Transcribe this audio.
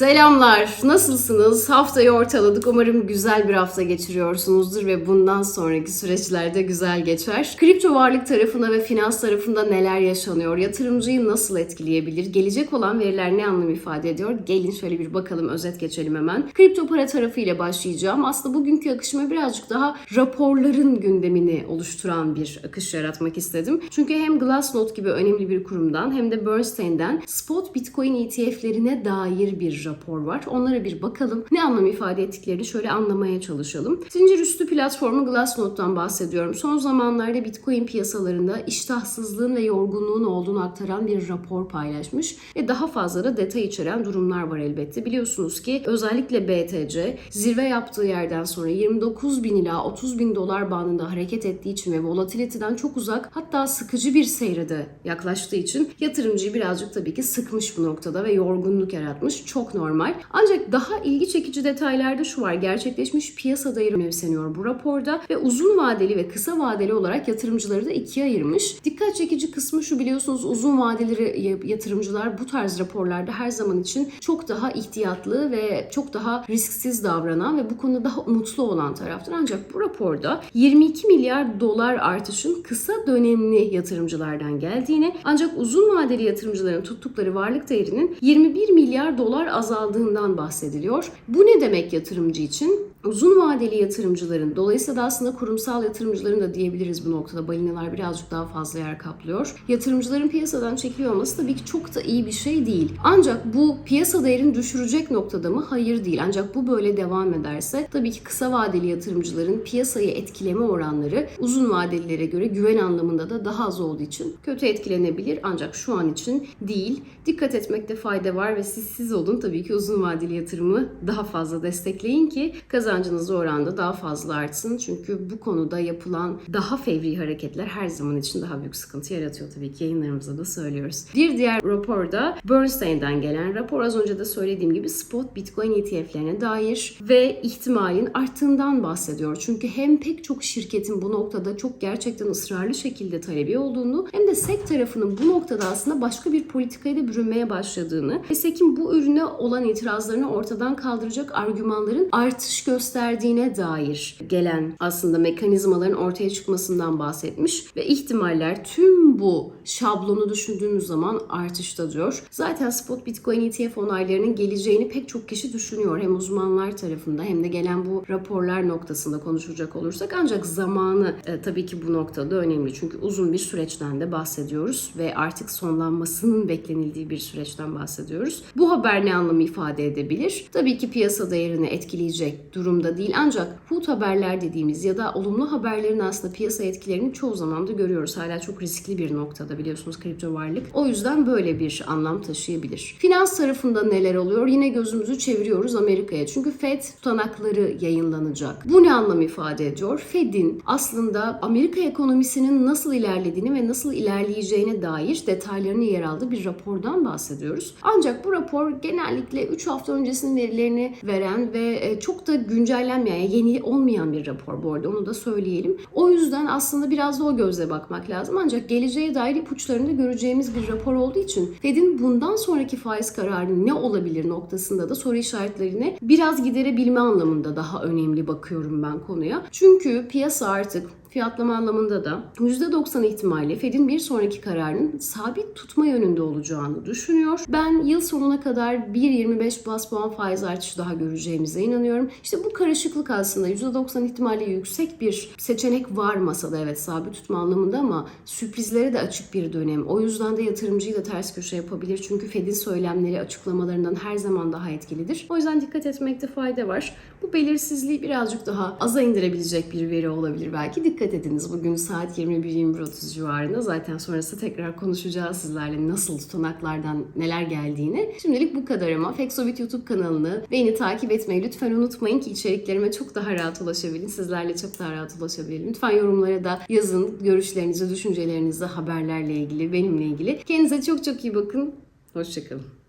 Selamlar, nasılsınız? Haftayı ortaladık. Umarım güzel bir hafta geçiriyorsunuzdur ve bundan sonraki süreçlerde güzel geçer. Kripto varlık tarafında ve finans tarafında neler yaşanıyor? Yatırımcıyı nasıl etkileyebilir? Gelecek olan veriler ne anlam ifade ediyor? Gelin şöyle bir bakalım, özet geçelim hemen. Kripto para tarafı ile başlayacağım. Aslında bugünkü akışıma birazcık daha raporların gündemini oluşturan bir akış yaratmak istedim. Çünkü hem Glassnode gibi önemli bir kurumdan hem de Bernstein'den spot Bitcoin ETF'lerine dair bir rapor var. Onlara bir bakalım. Ne anlam ifade ettiklerini şöyle anlamaya çalışalım. Zincir üstü platformu Glassnode'dan bahsediyorum. Son zamanlarda Bitcoin piyasalarında iştahsızlığın ve yorgunluğun olduğunu aktaran bir rapor paylaşmış ve daha fazla da detay içeren durumlar var elbette. Biliyorsunuz ki özellikle BTC zirve yaptığı yerden sonra 29 bin ila 30 bin dolar bandında hareket ettiği için ve volatiliteden çok uzak hatta sıkıcı bir seyre de yaklaştığı için yatırımcıyı birazcık tabii ki sıkmış bu noktada ve yorgunluk yaratmış. Çok normal. Ancak daha ilgi çekici detaylarda şu var. Gerçekleşmiş piyasa değeri önemseniyor bu raporda ve uzun vadeli ve kısa vadeli olarak yatırımcıları da ikiye ayırmış. Dikkat çekici kısmı şu biliyorsunuz uzun vadeli yatırımcılar bu tarz raporlarda her zaman için çok daha ihtiyatlı ve çok daha risksiz davranan ve bu konuda daha umutlu olan taraftır. Ancak bu raporda 22 milyar dolar artışın kısa dönemli yatırımcılardan geldiğini ancak uzun vadeli yatırımcıların tuttukları varlık değerinin 21 milyar dolar azaldığından bahsediliyor. Bu ne demek yatırımcı için? Uzun vadeli yatırımcıların, dolayısıyla da aslında kurumsal yatırımcıların da diyebiliriz bu noktada balinalar birazcık daha fazla yer kaplıyor. Yatırımcıların piyasadan çekiliyor olması tabii ki çok da iyi bir şey değil. Ancak bu piyasa değerini düşürecek noktada mı? Hayır değil. Ancak bu böyle devam ederse tabii ki kısa vadeli yatırımcıların piyasayı etkileme oranları uzun vadelilere göre güven anlamında da daha az olduğu için kötü etkilenebilir. Ancak şu an için değil. Dikkat etmekte fayda var ve siz siz olun tabii ki uzun vadeli yatırımı daha fazla destekleyin ki kazancınız oranda daha fazla artsın. Çünkü bu konuda yapılan daha fevri hareketler her zaman için daha büyük sıkıntı yaratıyor tabii ki yayınlarımızda da söylüyoruz. Bir diğer raporda Bernstein'den gelen rapor az önce de söylediğim gibi spot Bitcoin ETF'lerine dair ve ihtimalin arttığından bahsediyor. Çünkü hem pek çok şirketin bu noktada çok gerçekten ısrarlı şekilde talebi olduğunu hem de SEC tarafının bu noktada aslında başka bir politikaya da bürünmeye başladığını ve SEC'in bu ürüne olan itirazlarını ortadan kaldıracak argümanların artış gösterdiğine dair gelen aslında mekanizmaların ortaya çıkmasından bahsetmiş ve ihtimaller tüm bu şablonu düşündüğümüz zaman artışta diyor. Zaten spot Bitcoin ETF onaylarının geleceğini pek çok kişi düşünüyor. Hem uzmanlar tarafında hem de gelen bu raporlar noktasında konuşacak olursak ancak zamanı e, tabii ki bu noktada önemli. Çünkü uzun bir süreçten de bahsediyoruz ve artık sonlanmasının beklenildiği bir süreçten bahsediyoruz. Bu haber ne anlamı ifade edebilir? Tabii ki piyasa değerini etkileyecek durumda değil ancak hut haberler dediğimiz ya da olumlu haberlerin aslında piyasa etkilerini çoğu zaman da görüyoruz. Hala çok riskli bir noktada biliyorsunuz kripto varlık. O yüzden böyle bir anlam taşıyabilir. Finans tarafında neler oluyor? Yine gözümüzü çeviriyoruz Amerika'ya. Çünkü Fed tutanakları yayınlanacak. Bu ne anlam ifade ediyor? Fed'in aslında Amerika ekonomisinin nasıl ilerlediğini ve nasıl ilerleyeceğine dair detaylarını yer aldığı bir rapordan bahsediyoruz. Ancak bu rapor genellikle 3 hafta öncesinin verilerini veren ve çok da güncellenmeyen, yeni olmayan bir rapor bu arada onu da söyleyelim. O yüzden aslında biraz da o gözle bakmak lazım. Ancak geleceğe dair ipuçlarını göreceğimiz bir rapor olduğu için Fed'in bundan sonraki faiz kararı ne olabilir noktasında da soru işaretlerini biraz giderebilme anlamında daha önemli bakıyorum ben konuya. Çünkü piyasa artık fiyatlama anlamında da %90 ihtimalle Fed'in bir sonraki kararının sabit tutma yönünde olacağını düşünüyor. Ben yıl sonuna kadar 1.25 bas puan faiz artışı daha göreceğimize inanıyorum. İşte bu karışıklık aslında %90 ihtimalle yüksek bir seçenek var masada evet sabit tutma anlamında ama sürprizlere de açık bir dönem. O yüzden de yatırımcıyı da ters köşe yapabilir. Çünkü Fed'in söylemleri açıklamalarından her zaman daha etkilidir. O yüzden dikkat etmekte fayda var. Bu belirsizliği birazcık daha aza indirebilecek bir veri olabilir belki. Dikkat ediniz bugün saat 21-21.30 civarında. Zaten sonrası tekrar konuşacağız sizlerle nasıl tutanaklardan neler geldiğini. Şimdilik bu kadar ama Fexobit YouTube kanalını beni takip etmeyi lütfen unutmayın ki içeriklerime çok daha rahat ulaşabilin. Sizlerle çok daha rahat ulaşabilin. Lütfen yorumlara da yazın görüşlerinizi, düşüncelerinizi, haberlerle ilgili, benimle ilgili. Kendinize çok çok iyi bakın. Hoşçakalın.